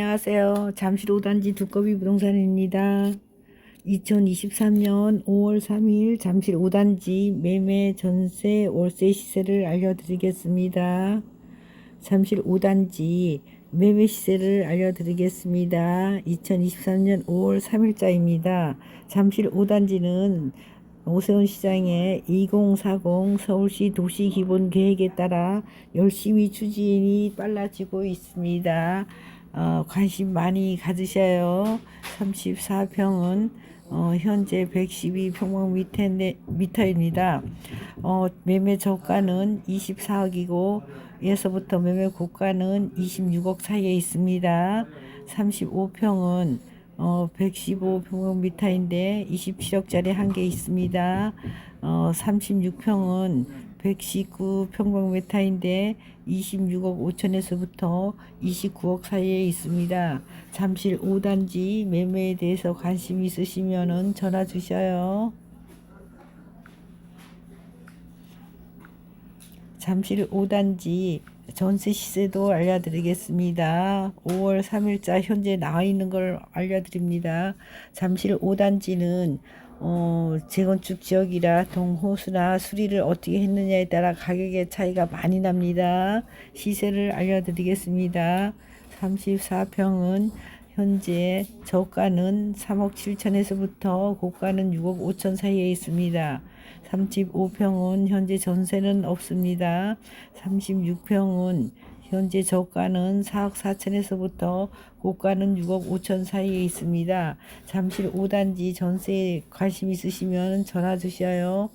안녕하세요. 잠실 5단지 두꺼비 부동산입니다. 2023년 5월 3일 잠실 5단지 매매 전세 월세 시세를 알려드리겠습니다. 잠실 5단지 매매 시세를 알려드리겠습니다. 2023년 5월 3일자입니다. 잠실 5단지는 오세훈 시장의 2040 서울시 도시 기본 계획에 따라 열심히 추진이 빨라지고 있습니다. 어, 관심 많이 가지셔요. 34평은 어, 현재 112평방미터입니다. 어, 매매 저가는 24억이고 에서부터 매매 고가는 26억 사이에 있습니다. 35평은 어, 115평방미터인데 27억짜리 한 개 있습니다. 어, 36평은 119평방미터인데 26억 5천에서부터 29억 사이에 있습니다. 잠실 5단지 매매에 대해서 관심 있으시면 전화 주셔요. 잠실 5단지 전세 시세도 알려드리겠습니다. 5월 3일자 현재 나와 있는 걸 알려드립니다. 잠실 5단지는 어, 재건축 지역이라 동호수나 수리를 어떻게 했느냐에 따라 가격의 차이가 많이 납니다. 시세를 알려드리겠습니다. 34평은 현재 저가는 3억 7천에서부터 고가는 6억 5천 사이에 있습니다. 35평은 현재 전세는 없습니다. 36평은 현재 저가는 4억 4천에서부터 고가는 6억 5천 사이에 있습니다. 잠실 5단지 전세에 관심 있으시면 전화 주셔요.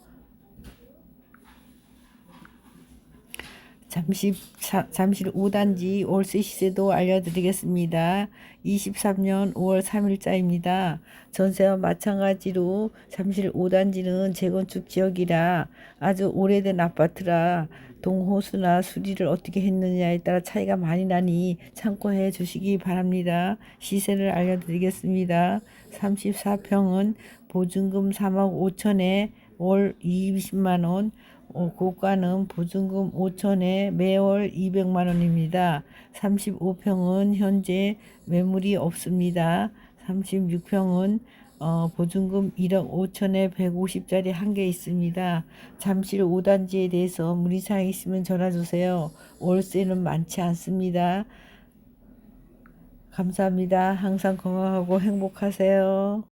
잠시, 자, 잠실 5단지 월세 시세도 알려드리겠습니다. 23년 5월 3일자입니다. 전세와 마찬가지로 잠실 5단지는 재건축 지역이라 아주 오래된 아파트라 동호수나 수리를 어떻게 했느냐에 따라 차이가 많이 나니 참고해 주시기 바랍니다. 시세를 알려드리겠습니다. 34평은 보증금 3억 5천에 월 20만 원, 어, 고가는 보증금 5천에 매월 200만 원입니다. 35평은 현재 매물이 없습니다. 36평은 어, 보증금 1억 5천에 150짜리 한 개 있습니다. 잠실 5단지에 대해서 문의사항 있으면 전화 주세요. 월세는 많지 않습니다. 감사합니다. 항상 건강하고 행복하세요.